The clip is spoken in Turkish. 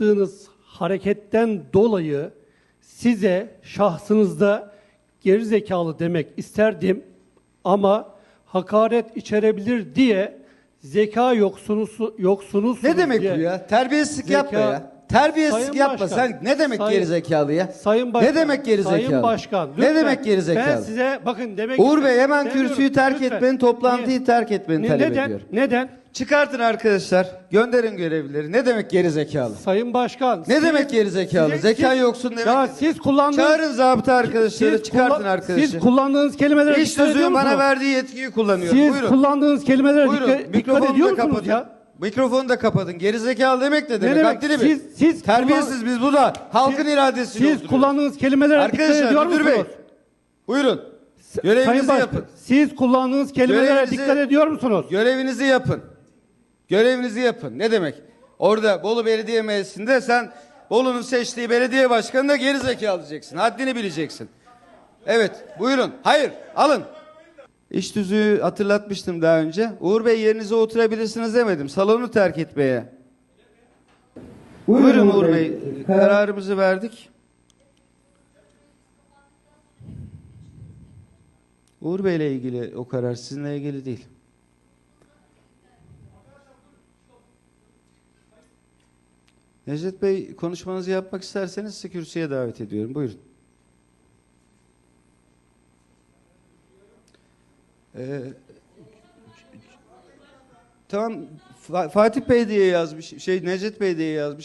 yaptığınız hareketten dolayı size şahsınızda geri zekalı demek isterdim ama hakaret içerebilir diye zeka yoksunuz yoksunuz Ne demek diye. bu ya? Terbiyesizlik Zeka- yapma ya. Terbiyesizlik Sayın yapma. Başkan, Sen ne demek Sayın- geri zekalı ya? Sayın Başkan, Ne demek geri zekalı? Sayın Başkan, Ne lütfen. demek geri Ben zekalı? size bakın demek Uğur Bey hemen kürsüyü terk Lütfen. toplantıyı Niye? terk etmeni Ne- talep neden? ediyorum. Neden? Çıkartın arkadaşlar. Gönderin görevlileri. Ne demek geri zekalı? Sayın Başkan. Ne demek geri zekalı? Zeka yoksun demek. Ya siz kullandığınız Çağırın zabıta arkadaşları, siz çıkartın kullan- arkadaşı. Siz kullandığınız kelimelere İş dikkat ediyor sözünün bana musunuz? verdiği yetkiyi kullanıyorum. Siz Buyurun. kullandığınız kelimelere Buyurun. dikkat, dikkat Mikrofonu ediyor da musunuz kapatın. ya? Mikrofonu da kapatın. Geri zekalı demek ne demek? demek? Haddini bil. Siz- siz Terbiyesiz biz bu da. Halkın iradesiyle Siz oturuyoruz. kullandığınız kelimelere dikkat Arkadaşlar ediyor müdür bey. musunuz? Buyurun. Sayın Görevinizi Başkan, yapın. siz kullandığınız kelimelere Görevinizi- dikkat ediyor musunuz? Görevinizi yapın. Görevinizi yapın. Ne demek? Orada Bolu Belediye Meclisi'nde sen Bolu'nun seçtiği belediye başkanına geri zekalı diyeceksin. Haddini bileceksin. Evet. Buyurun. Hayır. Alın. İş tüzüğü hatırlatmıştım daha önce. Uğur Bey yerinize oturabilirsiniz demedim. Salonu terk etmeye. Buyurun, Uğur Bey. Kararımızı verdik. Uğur Bey ile ilgili o karar sizinle ilgili değil. Necdet Bey konuşmanızı yapmak isterseniz sizi kürsüye davet ediyorum. Buyurun. Ee, tamam Fa- Fatih Bey diye yazmış, şey Necdet Bey diye yazmış.